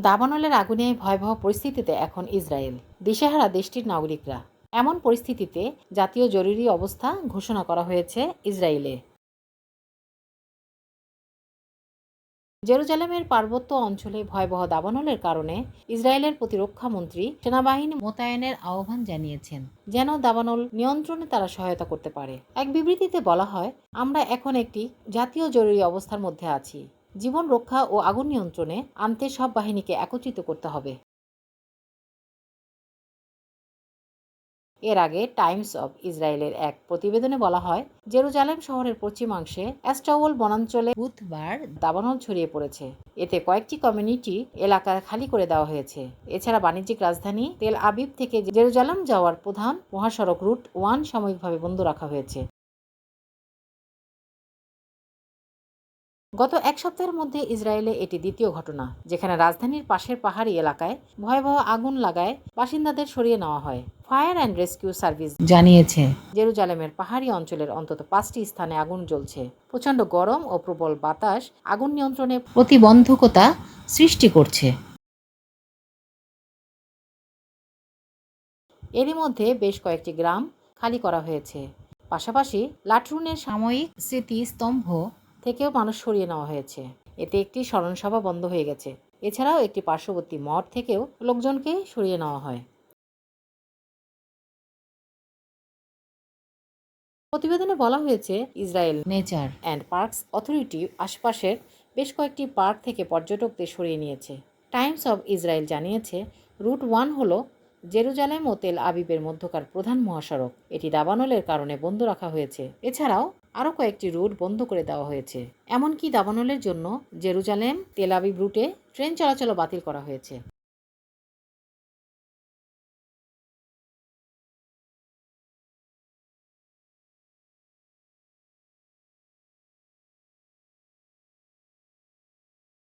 দাবানলের আগুনে ভয়াবহ পরিস্থিতিতে এখন ইসরায়েল। দিশেহারা দেশটির নাগরিকরা। এমন পরিস্থিতিতে জাতীয় জরুরি অবস্থা ঘোষণা করা হয়েছে ইসরায়েলে। জেরুজালেমের পার্বত্য অঞ্চলে ভয়াবহ দাবানলের কারণে ইসরায়েলের প্রতিরক্ষা মন্ত্রী সেনাবাহিনী মোতায়েনের আহ্বান জানিয়েছেন, যেন দাবানল নিয়ন্ত্রণে তারা সহায়তা করতে পারে। এক বিবৃতিতে বলা হয়, আমরা এখন একটি জাতীয় জরুরি অবস্থার মধ্যে আছি। জীবন রক্ষা ও আগুন নিয়ন্ত্রণে আনতে সব বাহিনীকে একত্রিত করতে হবে। এর আগে টাইমস অব ইসরায়েলের এক প্রতিবেদনে বলা হয়, জেরুজালেম শহরের পশ্চিমাংশে অ্যাস্টাওল বনাঞ্চলে বুধবার দাবানল ছড়িয়ে পড়েছে। এতে কয়েকটি কমিউনিটি এলাকা খালি করে দেওয়া হয়েছে। এছাড়া বাণিজ্যিক রাজধানী তেল আবিব থেকে জেরুজালেম যাওয়ার প্রধান মহাসড়ক রুট ওয়ান সাময়িকভাবে বন্ধ রাখা হয়েছে। গত এক সপ্তাহের মধ্যে ইসরায়েলে এটি দ্বিতীয় ঘটনা, যেখানে রাজধানীর পাশের পাহাড়ি এলাকায় ভয়াবহ আগুন লাগায় বাসিন্দাদের সরিয়ে নেওয়া হয়। ফায়ার অ্যান্ড রেস্কিউ সার্ভিস জানিয়েছে, জেরুজালেমের পাহাড়ি অঞ্চলের অন্তত পাঁচটি স্থানে আগুন জ্বলছে। প্রচণ্ড গরম ও প্রবল বাতাস আগুন নিয়ন্ত্রণে প্রতিবন্ধকতা সৃষ্টি করছে। এরই মধ্যে বেশ কয়েকটি গ্রাম খালি করা হয়েছে। পাশাপাশি লাটরুনের সাময়িক স্মৃতিস্তম্ভ থেকেও মানুষ সরিয়ে নেওয়া হয়েছে। এতে একটি স্মরণসভা বন্ধ হয়ে গেছে। এছাড়াও একটি পার্শ্ববর্তী মঠ থেকেও লোকজনকে সরিয়ে নেওয়া হয়। প্রতিবেদনে বলা হয়েছে Israel Nature and Parks Authority আশপাশের বেশ কয়েকটি পার্ক থেকে পর্যটকদের সরিয়ে নিয়েছে। টাইমস অব ইসরায়েল জানিয়েছে রুট ওয়ান হলো জেরুজালেম ও তেল আবিবের মধ্যকার প্রধান মহাসড়ক। এটি দাবানলের কারণে বন্ধ রাখা হয়েছে। এছাড়াও আরও কয়েকটি রুট বন্ধ করে দেওয়া হয়েছে। এমনকি দাবানলের জন্য জেরুজালেম তেল আবিব রুটে ট্রেন চলাচলও বাতিল করা হয়েছে।